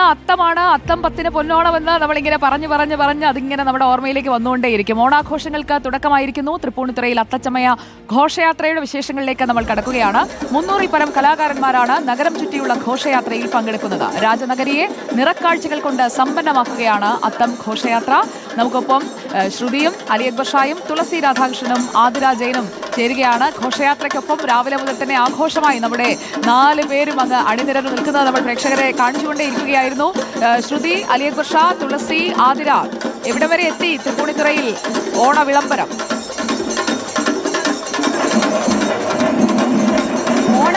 അത്തമാണ് അത്തം പത്തിന് പൊന്നോണമെന്ന് നമ്മളിങ്ങനെ പറഞ്ഞു പറഞ്ഞു പറഞ്ഞ് അതിങ്ങനെ നമ്മുടെ ഓർമ്മയിലേക്ക് വന്നുകൊണ്ടേയിരിക്കും. ഓണാഘോഷങ്ങൾക്ക് തുടക്കമായിരിക്കുന്നു. തൃപ്പൂണിത്തുറയിൽ അത്തച്ചമയ ഘോഷയാത്രയുടെ വിശേഷങ്ങളിലേക്ക് നമ്മൾ കടക്കുകയാണ്. മുന്നൂറിൽ പരം കലാകാരന്മാരാണ് നഗരം ചുറ്റിയുള്ള ഘോഷയാത്രയിൽ പങ്കെടുക്കുന്നത്. രാജനഗരിയെ നിറക്കാഴ്ചകൾ കൊണ്ട് സമ്പന്നമാക്കുകയാണ് അത്തം ഘോഷയാത്ര. നമുക്കൊപ്പം ശ്രുതിയും അലി അക്ബർ ഷായും തുളസി രാധാകൃഷ്ണനും ആതിര ജയനും ചേരുകയാണ്. ഘോഷയാത്രയ്ക്കൊപ്പം രാവിലെ മുതൽ തന്നെ ആഘോഷമായി നമ്മുടെ നാല് പേരും അങ്ങ് അണിനിരന്ന് നിൽക്കുന്നത് നമ്മൾ പ്രേക്ഷകരെ കാണിച്ചുകൊണ്ടേയിരിക്കുകയായിരുന്നു. ശ്രുതി അലി അക്ബർ തുളസി ആതിര എവിടെ വരെ എത്തി? തൃപ്പൂണിത്തുറയിൽ ഓണ വിളംബരം ഓണ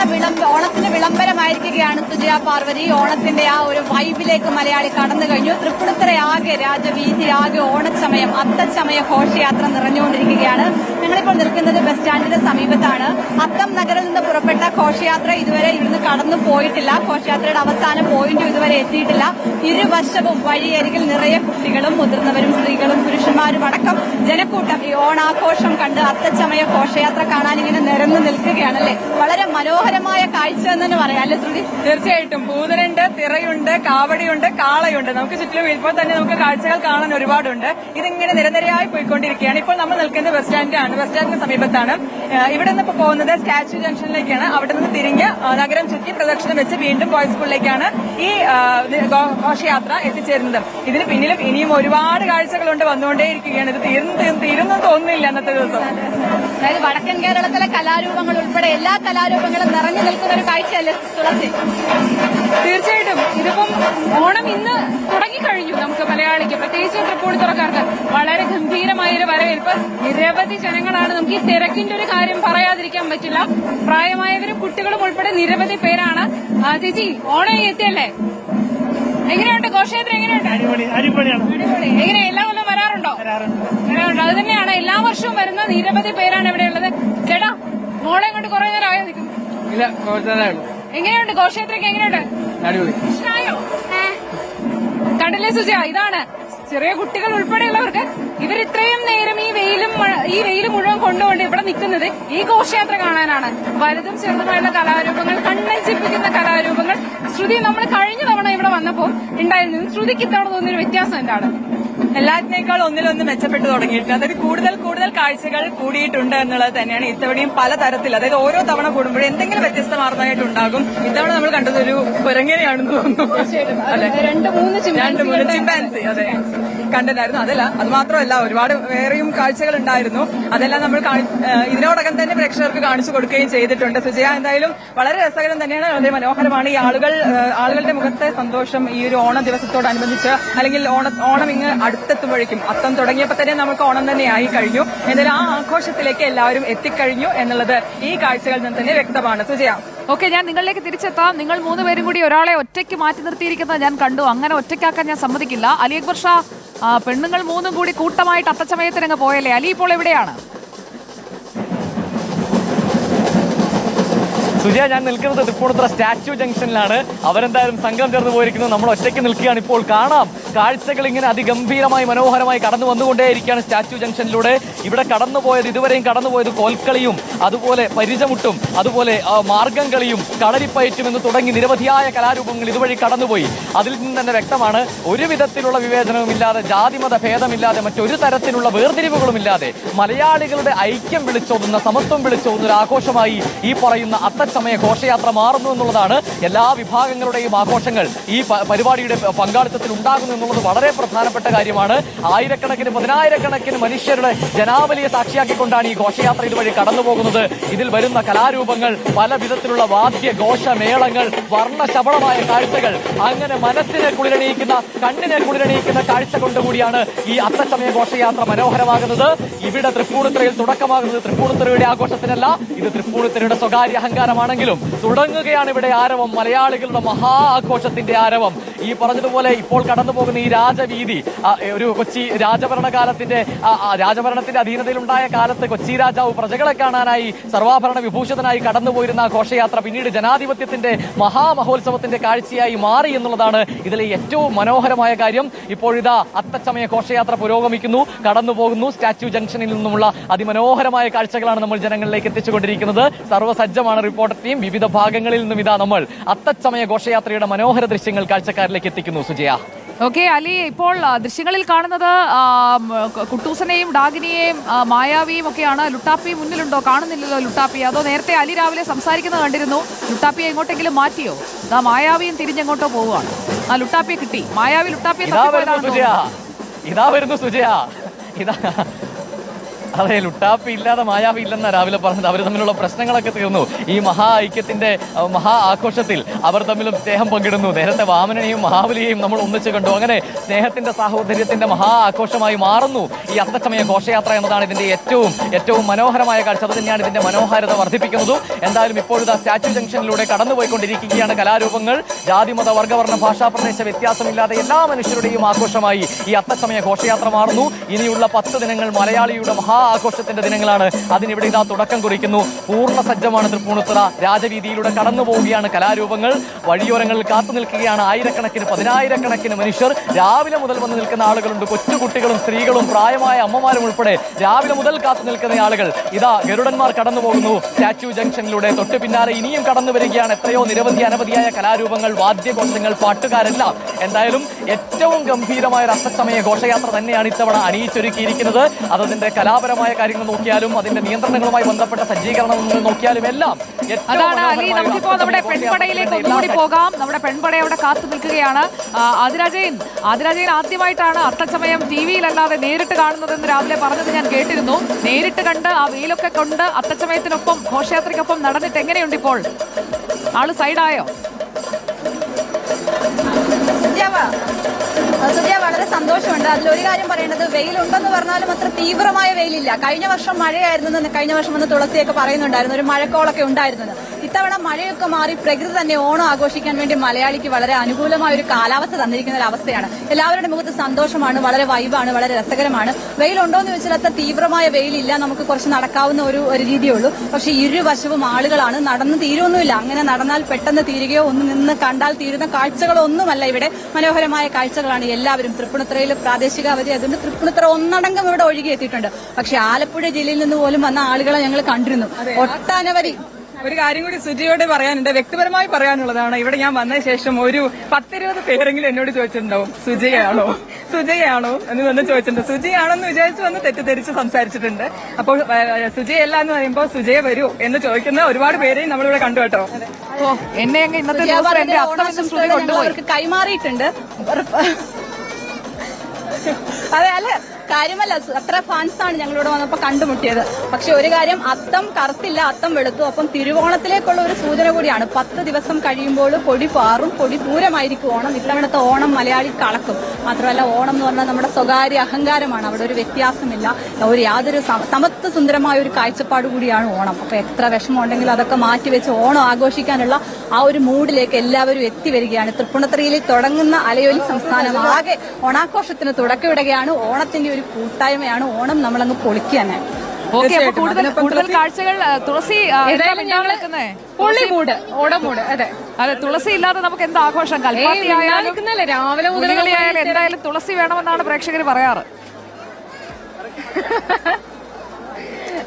ഓണത്തിന് വിളംബരമായിരിക്കുകയാണ് സുജയ പാർവതി. ഓണത്തിന്റെ ആ ഒരു വൈബിലേക്ക് മലയാളി കടന്നു കഴിഞ്ഞു. തൃപ്പുണിത്തറ ആകെ രാജവീതി ആകെ ഓണസമയം അത്തച്ചമയ ഘോഷയാത്ര നിറഞ്ഞുകൊണ്ടിരിക്കുകയാണ്. ഞങ്ങളിപ്പോൾ നിൽക്കുന്നത് ബസ് സ്റ്റാൻഡിന്റെ സമീപത്താണ്. അത്തം നഗറിൽ നിന്ന് പുറപ്പെട്ട ഘോഷയാത്ര ഇതുവരെ ഇന്ന് കടന്നു പോയിട്ടില്ല. ഘോഷയാത്രയുടെ അവസാന പോയിന്റും ഇതുവരെ എത്തിയിട്ടില്ല. ഇരുവശവും വഴിയരികിൽ നിറയെ കുട്ടികളും മുതിർന്നവരും സ്ത്രീകളും പുരുഷന്മാരും അടക്കം ജനക്കൂട്ടം ഈ ഓണാഘോഷം കണ്ട് അത്തച്ചമയ ഘോഷയാത്ര കാണാൻ ഇങ്ങനെ നിരന്നു നിൽക്കുകയാണല്ലേ? വളരെ മനോഹരമായ കാഴ്ച എന്ന് തന്നെ പറയാം. അല്ലെ ശ്രുതി? തീർച്ചയായിട്ടും. പൂതനുണ്ട് തിറയുണ്ട് കാവടിയുണ്ട് കാളയുണ്ട്. നമുക്ക് ചുറ്റിലും ഇപ്പോൾ തന്നെ നമുക്ക് കാഴ്ചകൾ കാണാൻ ഒരുപാടുണ്ട്. ഇതിങ്ങനെ നിരനിരയായി പോയിക്കൊണ്ടിരിക്കുകയാണ്. ഇപ്പോൾ നമ്മൾ നിൽക്കുന്നത് ബസ് സ്റ്റാൻഡിലാണ്. ബസ് സ്റ്റാൻഡിന് സമീപത്താണ്. ഇവിടെ നിന്ന് ഇപ്പോൾ പോകുന്നത് സ്റ്റാച്യു ജംഗ്ഷനിലേക്കാണ്. അവിടെ നിന്ന് തിരിഞ്ഞ് നഗരം ചുറ്റി പ്രദക്ഷിണം വെച്ച് വീണ്ടും ബോയ്സ് സ്കൂളിലേക്കാണ് ഈ ഘോഷയാത്ര എത്തിച്ചേരുന്നത്. ഇതിന് പിന്നിലും ഇനിയും ഒരുപാട് കാഴ്ചകളുണ്ട് വന്നുകൊണ്ടേയിരിക്കുകയാണ്. ഇത് തീർന്നു തീരുന്നു തോന്നുന്നില്ല അന്നത്തെ ദിവസം. അതായത് വടക്കൻ കേരളത്തിലെ കലാരൂപങ്ങൾ ഉൾപ്പെടെ എല്ലാ കലാരൂപങ്ങളും നിറഞ്ഞു നിൽക്കുന്ന ഒരു കാഴ്ചയല്ലേ തുളസി? തീർച്ചയായിട്ടും. ഇതിപ്പം ഓണം ഇന്ന് തുടങ്ങിക്കഴിഞ്ഞു നമുക്ക് മലയാളിക്ക്. പ്രത്യേകിച്ച് തൃപ്പൂണിത്തുറക്കാർക്ക് വളരെ ഗംഭീരമായൊരു വരവേൽപ്പ്. നിരവധി ജനങ്ങളാണ് നമുക്ക് ഈ തിരക്കിന്റെ ഒരു കാര്യം പറയാതിരിക്കാൻ പറ്റില്ല. പ്രായമായവരും കുട്ടികളും ഉൾപ്പെടെ നിരവധി പേരാണ്. ചേച്ചി ഓണം എത്തിയല്ലേ? എങ്ങനെയുണ്ട് ഘോഷയാത്ര എങ്ങനെയുണ്ട്? അടിപൊളിയാണ്. എങ്ങനെ എല്ലാ കൊല്ലം വരാറുണ്ടോ? വരാറുണ്ട്. അത് തന്നെയാണ്. എല്ലാ വർഷവും വരുന്ന നിരവധി പേരാണ് ഇവിടെ ഉള്ളത്. ചേട്ടാ മോളെ കൊണ്ട് കുറെ നേരം ആയോ ഇല്ല എങ്ങനെയുണ്ട്? ഘോഷയാത്രയ്ക്ക് എങ്ങനെയുണ്ട്? ഇഷ്ടായോ? കണ്ടില്ലേ സുജ ഇതാണ്. ചെറിയ കുട്ടികൾ ഉൾപ്പെടെയുള്ളവർക്ക് ഇവർ ഇത്രയും നേരം ഈ വെയിലും ഈ വെയിൽ മുഴുവൻ കൊണ്ടുകൊണ്ട് ഇവിടെ നിൽക്കുന്നത് ഈ ഘോഷയാത്ര കാണാനാണ്. വലുതും ചെറുതുമായുള്ള കലാരൂപങ്ങൾ കണ്ണഞ്ചിപ്പിക്കുന്ന കലാരൂപങ്ങൾ. ശ്രുതി നമ്മൾ കഴിഞ്ഞ തവണ ഇവിടെ വന്നപ്പോൾ ഉണ്ടായിരുന്നു ശ്രുതിക്ക് ഇത്തവണ തോന്നിയൊരു വ്യത്യാസം എന്താണ്? എല്ലാത്തിനേക്കാൾ ഒന്നിലൊന്ന് മെച്ചപ്പെട്ടു തുടങ്ങിയിട്ടുണ്ട്. അതായത് കൂടുതൽ കൂടുതൽ കാഴ്ചകൾ കൂടിയിട്ടുണ്ട് എന്നുള്ളത് തന്നെയാണ് ഇത്തവണയും പലതരത്തിൽ അതായത് ഓരോ തവണ കൂടുമ്പോഴും എന്തെങ്കിലും വ്യത്യസ്തമാർന്നതായിട്ടുണ്ടാകും. ഇത്തവണ നമ്മൾ കണ്ടത് ഒരു കുരങ്ങനെയാണെന്ന് തോന്നുന്നു. അതെ രണ്ട് മൂന്ന് ചിമ്പാൻസി അതെ. കണ്ടിട്ടുണ്ടായിരുന്നു അതല്ല അത് മാത്രമല്ല ഒരുപാട് വേറെയും കാഴ്ചകൾ ഉണ്ടായിരുന്നു. അതെല്ലാം നമ്മൾ ഇതിനോടകം തന്നെ പ്രേക്ഷകർക്ക് കാണിച്ചു കൊടുക്കുകയും ചെയ്തിട്ടുണ്ട്. സുജയ എന്തായാലും വളരെ രസകരം തന്നെയാണ് വളരെ മനോഹരമാണ് ഈ ആളുകൾ ആളുകളുടെ മുഖത്തെ സന്തോഷം ഈ ഒരു ഓണ ദിവസത്തോടനുബന്ധിച്ച് അല്ലെങ്കിൽ ഓണ ഓണം ഇങ്ങ് അടുത്തെത്തുമ്പോഴേക്കും അത്തം തുടങ്ങിയപ്പോൾ തന്നെ നമുക്ക് ഓണം തന്നെ ആയി കഴിഞ്ഞു. എന്നാലും ആ ആഘോഷത്തിലേക്ക് എല്ലാവരും എത്തിക്കഴിഞ്ഞു എന്നുള്ളത് ഈ കാഴ്ചകളിൽ നിന്ന് തന്നെ വ്യക്തമാണ്. സുജയ. ഓക്കെ ഞാൻ നിങ്ങളിലേക്ക് തിരിച്ചെത്താം. നിങ്ങൾ മൂന്നുപേരും കൂടി ഒരാളെ ഒറ്റയ്ക്ക് മാറ്റി നിർത്തിയിരിക്കുന്നത് ഞാൻ കണ്ടു. അങ്ങനെ ഒറ്റയ്ക്കാക്കാൻ ഞാൻ സമ്മതിക്കില്ല. അലി അക്ബർ ഷാ പെണ്ണുങ്ങൾ മൂന്നും കൂടി കൂട്ടമായിട്ട് അത്തച്ചമയത്തിനങ്ങ് പോയല്ലേ? അലി ഇപ്പോൾ എവിടെയാണ്? സുജയ ഞാൻ നിൽക്കുന്നത് തൃപ്പൂണിത്തുറ സ്റ്റാച്യു ജംഗ്ഷനിലാണ്. അവരെന്തായാലും സംഘം ചേർന്ന് പോയിരിക്കുന്നു. നമ്മൾ ഒറ്റയ്ക്ക് നിൽക്കുകയാണ് ഇപ്പോൾ. കാണാം. കാഴ്ചകൾ ഇങ്ങനെ അതിഗംഭീരമായി മനോഹരമായി കടന്നു വന്നുകൊണ്ടേയിരിക്കുകയാണ് സ്റ്റാച്യു ജംഗ്ഷനിലൂടെ. ഇവിടെ കടന്നു പോയത് ഇതുവരെയും കടന്നു പോയത് കോൽക്കളിയും അതുപോലെ പരിചമുട്ടും അതുപോലെ മാർഗം കളിയും കളരിപ്പയറ്റും എന്ന് തുടങ്ങി നിരവധിയായ കലാരൂപങ്ങൾ ഇതുവഴി കടന്നുപോയി. അതിൽ നിന്ന് തന്നെ വ്യക്തമാണ് ഒരു വിധത്തിലുള്ള വിവേചനവുമില്ലാതെ ജാതിമത ഭേദമില്ലാതെ മറ്റൊരു തരത്തിലുള്ള വേർതിരിവുകളുമില്ലാതെ മലയാളികളുടെ ഐക്യം വിളിച്ചോതുന്ന സമത്വം വിളിച്ചോതുന്ന ഒരു ആഘോഷമായി ഈ പറയുന്ന അത്തച്ചമയ ഘോഷയാത്ര മാറുന്നു എന്നുള്ളതാണ് എല്ലാ വിഭാഗങ്ങളുടെയും ആഘോഷങ്ങൾ. ഈ പരിപാടിയുടെ പങ്കാളിത്തത്തിൽ ഉണ്ടാകുന്നു എന്നുള്ളത് വളരെ പ്രധാനപ്പെട്ട കാര്യമാണ്. ആയിരക്കണക്കിന് പതിനായിരക്കണക്കിന് മനുഷ്യരുടെ ജനാവലിയെ സാക്ഷിയാക്കിക്കൊണ്ടാണ് ഈ ഘോഷയാത്ര ഇതുവഴി കടന്നു പോകുന്നത് ഇതിൽ വരുന്ന കലാരൂപങ്ങൾ പല വിധത്തിലുള്ള വാദ്യ ഘോഷമേളങ്ങൾ വർണശബളമായ കാഴ്ചകൾ അങ്ങനെ മനസ്സിനെ കുളിരണിയിക്കുന്ന കണ്ണിനെ കുളിരണിയിക്കുന്ന കാഴ്ച കൊണ്ടുകൂടിയാണ് ഈ അത്തസമയ ഘോഷയാത്ര മനോഹരമാകുന്നത്. ഇവിടെ തൃപ്പൂണിത്തുറയിൽ തുടക്കമാകുന്നത് തൃപ്പൂണിത്തുറയുടെ ആഘോഷത്തിനല്ല ഇത് തൃപ്പൂണിത്തുറയുടെ സ്വകാര്യ അഹങ്കാരമാണെങ്കിലും തുടങ്ങുകയാണ് ഇവിടെ ആരവം. മലയാളികളുടെ മഹാ ആഘോഷത്തിന്റെ ആരവം. ഈ പറഞ്ഞതുപോലെ ഇപ്പോൾ കടന്നു പോകുന്ന ഈ രാജവീതി ഒരു കൊച്ചി രാജഭരണകാലത്തിന്റെ രാജഭരണത്തിന്റെ അധീനതയിലുണ്ടായ കാലത്ത് കൊച്ചി രാജാവ് പ്രജകളെ കാണാനായി സർവാഭരണ വിഭൂഷിതനായി കടന്നുപോയിരുന്ന ഘോഷയാത്ര പിന്നീട് ജനാധിപത്യത്തിന്റെ മഹാമഹോത്സവത്തിന്റെ കാഴ്ചയായി മാറി എന്നുള്ളതാണ് ഇതിലെ ഏറ്റവും മനോഹരമായ കാര്യം. ഇപ്പോഴിതാ അത്തച്ചമയ ഘോഷയാത്ര പുരോഗമിക്കുന്നു കടന്നു പോകുന്നു സ്റ്റാച്യു ജംഗ്ഷനിൽ നിന്നുമുള്ള അതിമനോഹരമായ കാഴ്ചകളാണ് നമ്മൾ ജനങ്ങളിലേക്ക് എത്തിച്ചുകൊണ്ടിരിക്കുന്നത്. സർവസജ്ജമാണ് റിപ്പോർട്ടർ നടത്തിയും വിവിധ ഭാഗങ്ങളിൽ നിന്നും ഇതാ നമ്മൾ അത്തച്ചമയ ഘോഷയാത്രയുടെ മനോഹര ദൃശ്യങ്ങൾ കാഴ്ചക്കാരിലേക്ക് എത്തിക്കുന്നു സുജയ. ഓക്കെ അലി ഇപ്പോൾ ദൃശ്യങ്ങളിൽ കാണുന്നത് കുട്ടൂസനെയും ഡാഗിനിയെയും മായാവിയും ഒക്കെയാണ്. ലുട്ടാപ്പി മുന്നിലുണ്ടോ? കാണുന്നില്ലല്ലോ ലുട്ടാപ്പി. അതോ നേരത്തെ അലി രാവിലെ സംസാരിക്കുന്നത് കണ്ടിരുന്നു. ലുട്ടാപ്പിയെ എങ്ങോട്ടെങ്കിലും മാറ്റിയോ? ആ മായാവിയും തിരിഞ്ഞെങ്ങോട്ടോ പോവുകയാണ്. ആ ലുട്ടാപ്പിയെ കിട്ടി. മായാവി ലുട്ടാപ്പിയെ ഇതാ വരുന്നു സുജയ. ഇതാ വരുന്നു സുജയ. ഇതാ. അതെ ലുട്ടാപ്പി ഇല്ലാതെ മായാവി ഇല്ലെന്ന രാവിലെ പറഞ്ഞത്. അവർ തമ്മിലുള്ള പ്രശ്നങ്ങളൊക്കെ തീർന്നു. ഈ മഹാ ഐക്യത്തിന്റെ മഹാ ആഘോഷത്തിൽ അവർ തമ്മിലും സ്നേഹം പങ്കിടുന്നു. നേരത്തെ വാമനനെയും മഹാബലിയെയും നമ്മൾ ഒന്നിച്ചു കണ്ടു. അങ്ങനെ സ്നേഹത്തിന്റെ സാഹോദര്യത്തിന്റെ മഹാ ആഘോഷമായി മാറുന്നു ഈ അത്തച്ചമയ ഘോഷയാത്ര എന്നതാണ് ഇതിന്റെ ഏറ്റവും ഏറ്റവും മനോഹരമായ കാഴ്ച. അത് തന്നെയാണ് ഇതിന്റെ മനോഹാരിത വർദ്ധിപ്പിക്കുന്നതും. എന്തായാലും ഇപ്പോഴത്തെ സ്റ്റാച്യു ജംഗ്ഷനിലൂടെ കടന്നുപോയിക്കൊണ്ടിരിക്കുകയാണ് കലാരൂപങ്ങൾ. ജാതിമത വർഗവർണ ഭാഷാ പ്രദേശ വ്യത്യാസമില്ലാതെ എല്ലാ മനുഷ്യരുടെയും ആഘോഷമായി ഈ അത്തച്ചമയ ഘോഷയാത്ര മാറുന്നു. ഇനിയുള്ള പത്ത് ദിനങ്ങൾ മലയാളിയുടെ മഹാ ആഘോഷത്തിന്റെ ദിനങ്ങളാണ്. അതിനിവിടെ ഇതാ തുടക്കം കുറിക്കുന്നു. പൂർണ സജ്ജമാണ് തൃപ്പൂണിത്തുറ. രാജവീതിയിലൂടെ കടന്നു പോവുകയാണ് കലാരൂപങ്ങൾ. വഴിയോരങ്ങളിൽ കാത്തു നിൽക്കുകയാണ് ആയിരക്കണക്കിന് പതിനായിരക്കണക്കിന് മനുഷ്യർ. രാവിലെ മുതൽ വന്ന് നിൽക്കുന്ന ആളുകളുണ്ട്. കൊച്ചുകുട്ടികളും സ്ത്രീകളും പ്രായമായ അമ്മമാരും ഉൾപ്പെടെ രാവിലെ മുതൽ കാത്തു നിൽക്കുന്ന ആളുകൾ. ഇതാ ഗരുഡന്മാർ കടന്നു പോകുന്നു. സ്റ്റാച്യു ജംഗ്ഷനിലൂടെ തൊട്ടു പിന്നാലെ ഇനിയും കടന്നു വരികയാണ് എത്രയോ നിരവധി അനവധിയായ കലാരൂപങ്ങൾ വാദ്യഘോഷങ്ങൾ പാട്ടുകാരെല്ലാം. എന്തായാലും ഏറ്റവും ഗംഭീരമായ ഒരു അത്തച്ചമയ ഘോഷയാത്ര തന്നെയാണ് ഇത്തവണ അണിയിച്ചൊരുക്കിയിരിക്കുന്നത്. അതതിന്റെ കലാപരമായ കാര്യങ്ങൾ നോക്കിയാലും അതിന്റെ നിയന്ത്രണങ്ങളുമായി ബന്ധപ്പെട്ട സജ്ജീകരണങ്ങൾ നോക്കിയാലും എല്ലാം അതാണ് അലി നമുക്കിപ്പോ നമ്മുടെ പെൺപടയിലേക്ക് ഒന്നുകൂടി പോകാം. നമ്മുടെ പെൺപട അവിടെ കാത്തു നിൽക്കുകയാണ്. ആ, ആതിരാജയൻ ആതിരാജയൻ ആദ്യമായിട്ടാണ് അത്തച്ചമയം ടി വിയിലല്ലാതെ നേരിട്ട് കാണുന്നതെന്ന് രാവിലെ പറഞ്ഞത് ഞാൻ കേട്ടിരുന്നു. നേരിട്ട് കണ്ട് ആ വെയിലൊക്കെ കൊണ്ട് അത്തച്ചമയത്തിനൊപ്പം ഘോഷയാത്രയ്ക്കൊപ്പം നടന്നിട്ട് എങ്ങനെയുണ്ട് ഇപ്പോൾ? ആൾ സൈഡായോ സുജയ വളരെ സന്തോഷമുണ്ട്. അതിലൊരു കാര്യം പറയേണ്ടത് വെയിലുണ്ടെന്ന് പറഞ്ഞാലും അത്ര തീവ്രമായ വെയിലില്ല. കഴിഞ്ഞ വർഷം മഴയായിരുന്നു കഴിഞ്ഞ വർഷം വന്ന് തുളസിയൊക്കെ പറയുന്നുണ്ടായിരുന്നു. ഒരു മഴക്കോളൊക്കെ ഉണ്ടായിരുന്നത് ഇത്തവണ മഴയൊക്കെ മാറി പ്രകൃതി തന്നെ ഓണം ആഘോഷിക്കാൻ വേണ്ടി മലയാളിക്ക് വളരെ അനുകൂലമായ ഒരു കാലാവസ്ഥ തന്നിരിക്കുന്ന ഒരു അവസ്ഥയാണ്. എല്ലാവരുടെ മുഖത്ത് സന്തോഷമാണ് വളരെ വൈബാണ് വളരെ രസകരമാണ്. വെയിലുണ്ടോ എന്ന് ചോദിച്ചാൽ അത്ര തീവ്രമായ വെയിലില്ല നമുക്ക് കുറച്ച് നടക്കാവുന്ന ഒരു ഒരു രീതിയേ ഉള്ളൂ പക്ഷെ ഇരുവശവും ആളുകളാണ് നടന്ന് തീരുമൊന്നുമില്ല അങ്ങനെ നടന്നാൽ പെട്ടെന്ന് തീരുകയോ ഒന്ന് നിന്ന് കണ്ടാൽ തീരുന്ന കാഴ്ചകളൊന്നുമല്ല ഇവിടെ. മനോഹരമായ കാഴ്ചകളാണ് എല്ലാവരും. തൃപ്പൂണിത്തുറയിൽ പ്രാദേശിക അവധി അതുകൊണ്ട് തൃപ്പൂണിത്തുറ ഒന്നടങ്കം ഇവിടെ ഒഴുകിയെത്തിയിട്ടുണ്ട്. പക്ഷെ ആലപ്പുഴ ജില്ലയിൽ നിന്ന് പോലും വന്ന ആളുകളെ ഞങ്ങൾ കണ്ടിരുന്നു. ഒട്ടനവധി ഒരു കാര്യം കൂടി സുജിയോട് പറയാനുണ്ട്. വ്യക്തിപരമായി പറയാനുള്ളതാണ്. ഇവിടെ ഞാൻ വന്ന ശേഷം ഒരു പത്തിരുപത് പേരെങ്കിലും എന്നോട് ചോദിച്ചിട്ടുണ്ടാവും. സുജയാണോ? സുജയാണോ? എന്ന് വന്ന് ചോദിച്ചിട്ടുണ്ട്. സുജയാണെന്ന് വിചാരിച്ച് വന്ന് തെറ്റിദ്ധരിച്ച് സംസാരിച്ചിട്ടുണ്ട്. അപ്പോൾ സുജയല്ല എന്ന് പറയുമ്പോൾ സുജയ വരൂ എന്ന് ചോദിക്കുന്ന ഒരുപാട് പേരെയും നമ്മളിവിടെ കണ്ടു കേട്ടോ. ഓ എന്നെ അങ്ങ് ഇന്നത്തെ ദിവസം എന്റെ കൊണ്ടുപോയി. കൈമാറിയിട്ടുണ്ട്. അതെ അല്ല? കാര്യമല്ല അത്ര ഫാൻസ് ആണ് ഞങ്ങളിവിടെ വന്നപ്പോ കണ്ടുമുട്ടിയത്. പക്ഷെ ഒരു കാര്യം അത്തം കറുത്തില്ല അത്തം വെളുത്തു. അപ്പം തിരുവോണത്തിലേക്കുള്ള ഒരു സൂചന കൂടിയാണ്. പത്ത് ദിവസം കഴിയുമ്പോൾ കൊടി പാറും കൊടി പൂരമായിരിക്കും ഓണം. ഇത്തവണത്തെ ഓണം മലയാളി കളക്കും. മാത്രമല്ല ഓണം എന്ന് പറഞ്ഞാൽ നമ്മുടെ സ്വകാര്യ അഹങ്കാരമാണ്. അവിടെ ഒരു വ്യത്യാസമില്ല. ഒരു യാതൊരു സമ- സമത്വ സുന്ദരമായ ഒരു കാഴ്ചപ്പാട് കൂടിയാണ് ഓണം. അപ്പൊ എത്ര വിഷമം ഉണ്ടെങ്കിലും അതൊക്കെ മാറ്റിവെച്ച് ഓണം ആഘോഷിക്കാനുള്ള ആ ഒരു മൂഡിലേക്ക് എല്ലാവരും എത്തിവരികയാണ് വരികയാണ്. തൃപ്പൂണിത്തുറയിൽ തുടങ്ങുന്ന അലയൊലി സംസ്ഥാനം ആകെ ഓണാഘോഷത്തിന് തുടക്കമിടുകയാണ്. ഓണത്തിന്റെ ഒരു കൂട്ടായ്മയാണ് ഓണം നമ്മളങ്ങ് അപ്പൊ കൂടുതൽ കൂടുതൽ കാഴ്ചകൾ തുളസി ഓടമൂട് അതെ. അതെ തുളസി ഇല്ലാതെ നമുക്ക് എന്താ ആഘോഷം? കൽപ്പാത്തി രാവിലെ മുതൽ എന്തായാലും തുളസി വേണമെന്നാണ് പ്രേക്ഷകർ പറയാറ്.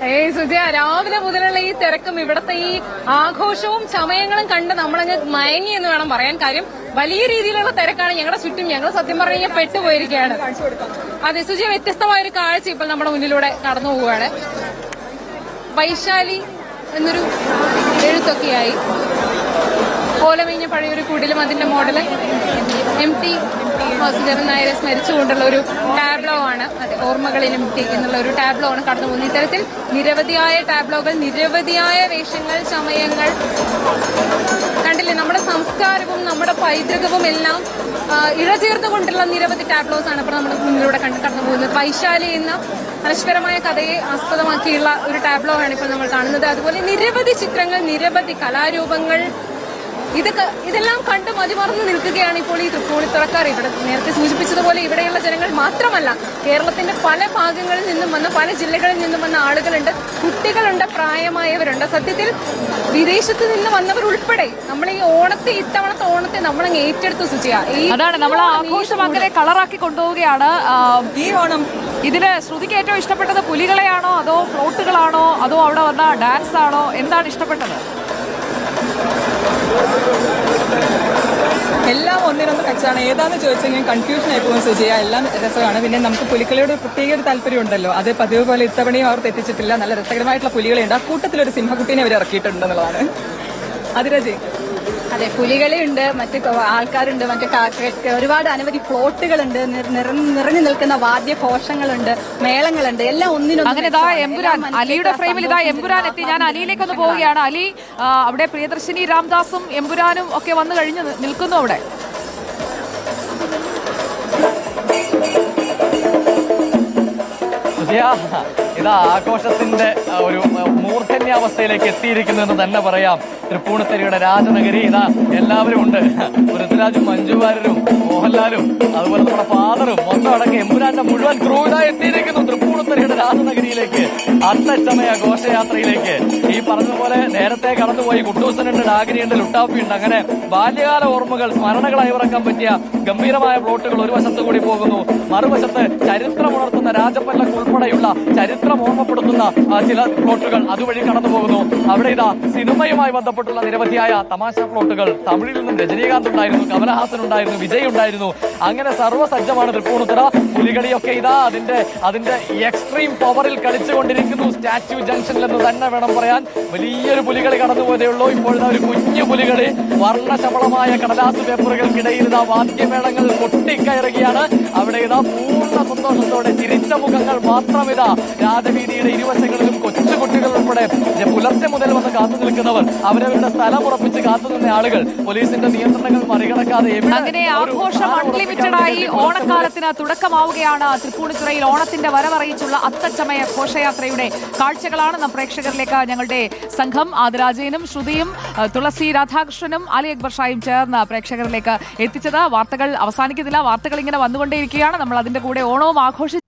ഏയ് സുജയ രാവിലെ മുതലുള്ള ഈ തിരക്കും ഇവിടുത്തെ ഈ ആഘോഷവും ചമയങ്ങളും കണ്ട് നമ്മളങ്ങ് മയങ്ങി എന്ന് വേണം പറയാൻ. കാര്യം വലിയ രീതിയിലുള്ള തിരക്കാണ് ഞങ്ങളുടെ ചുറ്റും. ഞങ്ങൾ സത്യം പറഞ്ഞു കഴിഞ്ഞാൽ പെട്ടുപോയിരിക്കുകയാണ് അതെ സുജയ വ്യത്യസ്തമായ ഒരു കാഴ്ച ഇപ്പോൾ നമ്മുടെ മുന്നിലൂടെ കടന്നു പോവുകയാണ്. വൈശാലി എന്നൊരു എഴുത്തൊക്കെയായി. ഓലമീഞ്ഞ പഴയൊരു കുടിലും അതിന്റെ മോഡൽ. എം ടി വാസുദേവൻ നായരെ സ്മരിച്ചുകൊണ്ടുള്ള ഒരു ടാബ്ലോ ആണ്. അതെ ഓർമ്മകളിലും എന്നുള്ള ഒരു ടാബ്ലോ ആണ് കടന്നു പോകുന്നത്. ഇത്തരത്തിൽ നിരവധിയായ ടാബ്ലോകൾ നിരവധിയായ വേഷങ്ങൾ സമയങ്ങൾ കണ്ടില്ലേ? നമ്മുടെ സംസ്കാരവും നമ്മുടെ പൈതൃകവും എല്ലാം ഇഴചേർത്തുകൊണ്ടുള്ള നിരവധി ടാബ്ലോസ് ആണ് ഇപ്പോൾ നമ്മുടെ മുന്നിലൂടെ കണ്ട് കടന്നു പോകുന്നത്. വൈശാലി എന്ന പരസ്പരമായ കഥയെ ആസ്പദമാക്കിയുള്ള ഒരു ടാബ്ലോ ആണ് ഇപ്പോൾ നമ്മൾ കാണുന്നത്. അതുപോലെ നിരവധി ചിത്രങ്ങൾ നിരവധി കലാരൂപങ്ങൾ ഇതൊക്കെ ഇതെല്ലാം കണ്ട് മതിമറന്ന് നിൽക്കുകയാണ് ഇപ്പോൾ ഈ തൃപ്പൂണിത്തുറക്കാർ. ഇവിടെ നേരത്തെ സൂചിപ്പിച്ചതുപോലെ ഇവിടെയുള്ള ജനങ്ങൾ മാത്രമല്ല കേരളത്തിന്റെ പല ഭാഗങ്ങളിൽ നിന്നും വന്ന പല ജില്ലകളിൽ നിന്നും വന്ന ആളുകളുണ്ട്. കുട്ടികളുണ്ട് പ്രായമായവരുണ്ട്. സത്യത്തിൽ വിദേശത്ത് നിന്ന് വന്നവർ ഉൾപ്പെടെ നമ്മൾ ഈ ഓണത്തെ ഇത്തവണത്തെ ഓണത്തെ നമ്മളങ്ങ് ഏറ്റെടുത്തു സുചിയ അതാണ് നമ്മൾ ആഘോഷം അങ്ങനെ കളറാക്കി കൊണ്ടുപോവുകയാണ്. ഈ ഓണം ഇതിൽ ശ്രുതിക്ക് ഏറ്റവും ഇഷ്ടപ്പെട്ടത് പുലികളെയാണോ അതോ ഫ്ലോട്ടുകളാണോ അതോ അവിടെ വന്ന ഡാൻസ് ആണോ എന്താണ് ഇഷ്ടപ്പെട്ടത്? എല്ലാം ഒന്നിനൊന്ന് കച്ചാണ് ചോദിച്ചാൽ ഞാൻ കൺഫ്യൂഷൻ ആയിപ്പോകും സുജയ. എല്ലാം രസമാണ്. പിന്നെ നമുക്ക് പുലിക്കളിയുടെ പ്രത്യേക ഒരു താല്പര്യം ഉണ്ടല്ലോ. അത് പതിവ് പോലെ ഇത്തവണയും അവർ തെറ്റിച്ചിട്ടില്ല. നല്ല രസകരമായിട്ടുള്ള പുലികളുണ്ട്. ആ കൂട്ടത്തിലൊരു സിംഹകുട്ടീനെ അവർ ഇറക്കിയിട്ടുണ്ടെന്നുള്ളതാണ് അതിരജി അതെ പുലികളിയുണ്ട് മറ്റ് ആൾക്കാരുണ്ട് മറ്റ് കാക്കയൊക്കെ ഒരുപാട് അനവധി ഫ്ലോട്ടുകളുണ്ട് നിർ- നിറഞ്ഞു നിൽക്കുന്ന വാദ്യഘോഷങ്ങളുണ്ട് മേളങ്ങളുണ്ട് എല്ലാം ഒന്നിനും അങ്ങനെ ഇതാ എംപുരാൻ എമ്പുരാൻ അലിയുടെ ഫ്രെയിമിൽ ഇതാ എംപുരാൻ എമ്പുരാൻ എത്തി. ഞാൻ അലിയിലേക്ക് ഒന്ന് പോവുകയാണ്. അലി അവിടെ പ്രിയദർശിനി രാംദാസും എമ്പുരാനും ഒക്കെ വന്നു കഴിഞ്ഞ് നിൽക്കുന്നു അവിടെ. ഇതാ ആഘോഷത്തിന്റെ ഒരു ആ, മൂർധന്യാവസ്ഥയിലേക്ക് എത്തിയിരിക്കുന്നു എന്ന് തന്നെ പറയാം. തൃപ്പൂണിത്തരിയുടെ രാജനഗരി ഇതാ എല്ലാവരും ഉണ്ട്. പൃഥ്വിരാജും മഞ്ജു മോഹൻലാലും അതുപോലെ നമ്മുടെ ഫാദറും മൊത്തം അടക്കം എമ്പുരാന്റെ മുഴുവൻ ക്രൂരായി എത്തിയിരിക്കുന്നു തൃപ്പൂണിത്തരിയുടെ രാജനഗരിയിലേക്ക്. അത്തച്ചമയ ഘോഷയാത്രയിലേക്ക്. ഈ പറഞ്ഞതുപോലെ നേരത്തെ കടന്നുപോയി കുട്ടൂസനുണ്ട് ഡാഗിനിയുണ്ട് ലുട്ടാപ്പിയുണ്ട് അങ്ങനെ ബാല്യകാല ഓർമ്മകൾ സ്മരണകളായി ഇറക്കാൻ പറ്റിയ ഗംഭീരമായ പ്ലോട്ടുകൾ ഒരു വശത്ത് കൂടി പോകുന്നു. മറുവശത്ത് ചരിത്രമുണർത്തുന്ന രാജപ്പല്ലക്ക് ഉൾപ്പെടെയുള്ള ചരിത്രം ഓർമ്മപ്പെടുത്തുന്ന ചില പ്ലോട്ടുകൾ അതുവഴി കടന്നു പോകുന്നു. അവിടെ ഇതാ സിനിമയുമായി ബന്ധപ്പെട്ടുള്ള നിരവധിയായ തമാശ പ്ലോട്ടുകൾ. തമിഴിൽ നിന്നും രജനീകാന്ത് ഉണ്ടായിരുന്നു കമലഹാസൻ ഉണ്ടായിരുന്നു വിജയ് ഉണ്ടായിരുന്നു. അങ്ങനെ സർവസജ്ജമാണ് തൃപ്പൂണിത്തുറ. പുലികളിയൊക്കെ ഇതാ അതിന്റെ അതിന്റെ എക്സ്ട്രീം പവറിൽ കളിച്ചുകൊണ്ടിരിക്കുന്നു. സ്റ്റാച്യു ജംഗ്ഷനിൽ എന്ന് തന്നെ വേണം പറയാൻ. വലിയൊരു പുലികളി കടന്നുപോയതേ ഉള്ളൂ. ഇപ്പോഴത്തെ ഒരു കുഞ്ഞു പുലികളി. വർണശബളമായ കടലാസ് പേപ്പറുകൾക്കിടയിൽ ഇതാ വാദ്യമേളങ്ങൾ പൊട്ടിക്കയറുകയാണ് അവിടെ ഇതാ പൂർണ സന്തോഷത്തോടെ ചിരിച്ച മുഖങ്ങൾ മാത്രം ഇതാ രാജവീതിയുടെ ഇരുവശങ്ങളിലും കൊച്ചുകുട്ടികൾ ഉൾപ്പെടെ പുലർച്ചെ മുതൽ വന്ന് കാത്തു നിൽക്കുന്നവർ അവരവരുടെ സ്ഥലം ഉറപ്പിച്ച് കാത്തു നിന്ന ആളുകൾ പോലീസിന്റെ നിയന്ത്രണങ്ങൾ മറികടക്കാതെ ആഘോഷം ഓണക്കാലത്തിന് തുടക്കമാവുകയാണ് തൃപ്പൂണിത്തുറയിൽ ഓണത്തിന്റെ വരവറിയിച്ചുള്ള അത്തച്ചമയ ഘോഷയാത്രയുടെ കാഴ്ചകളാണ് നാം പ്രേക്ഷകരിലേക്ക് ഞങ്ങളുടെ സംഘം ആദരാജയനും ശ്രുതിയും തുളസി രാധാകൃഷ്ണനും അലി അക്ബർ ഷായും ചേർന്ന് പ്രേക്ഷകരിലേക്ക് എത്തിച്ചത്. വാർത്തകൾ അവസാനിക്കുന്നില്ല. വാർത്തകൾ ഇങ്ങനെ വന്നുകൊണ്ടേയിരിക്കുകയാണ്. നമ്മൾ അതിന്റെ കൂടെ ഓണവും ആഘോഷിച്ചു